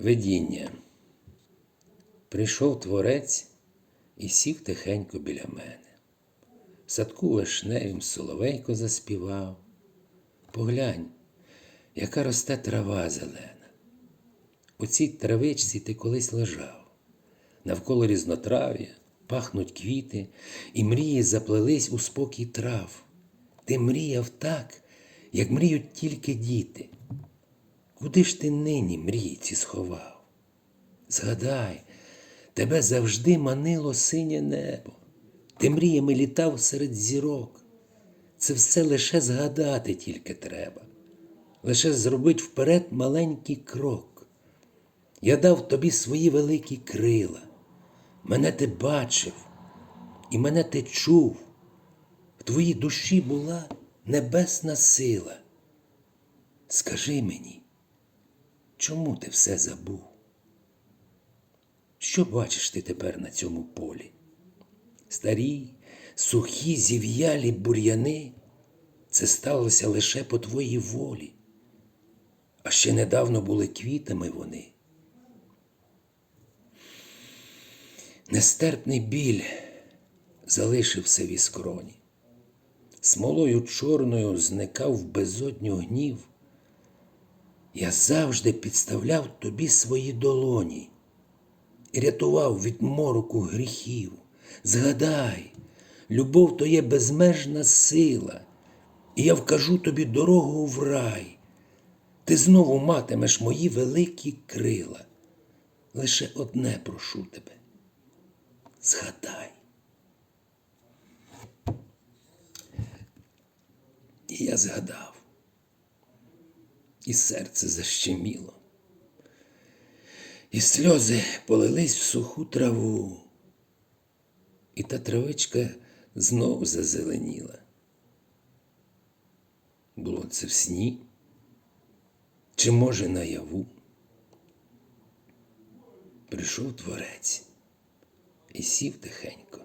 Видіння. Прийшов творець і сів тихенько біля мене. В садку вишневім соловейко заспівав. Поглянь, яка росте трава зелена. У цій травичці ти колись лежав. Навколо різнотрав'я пахнуть квіти, і мрії заплелись у спокій трав. Ти мріяв так, як мріють тільки діти. Куди ж ти нині мрії ці сховав? Згадай, тебе завжди манило синє небо. Ти мріями літав серед зірок. Це все лише згадати тільки треба, лише зробить вперед маленький крок. Я дав тобі свої великі крила. Мене ти бачив, і мене ти чув. В твоїй душі була небесна сила. Скажи мені, чому ти все забув? Що бачиш ти тепер на цьому полі? Старі, сухі, зів'ялі бур'яни це сталося лише по твоїй волі, а ще недавно були квітами вони. Нестерпний біль залишився в іскроні. Смолою чорною зникав в безодню гнів. Я завжди підставляв тобі свої долоні і рятував від мороку гріхів. Згадай, любов то є безмежна сила, і я вкажу тобі дорогу в рай. Ти знову матимеш мої великі крила. Лише одне прошу тебе. Згадай. І я згадав, і серце защеміло, і сльози полились в суху траву, і та травичка знов зазеленіла. Було це в сні, чи, може, наяву? Прийшов творець і сів тихенько.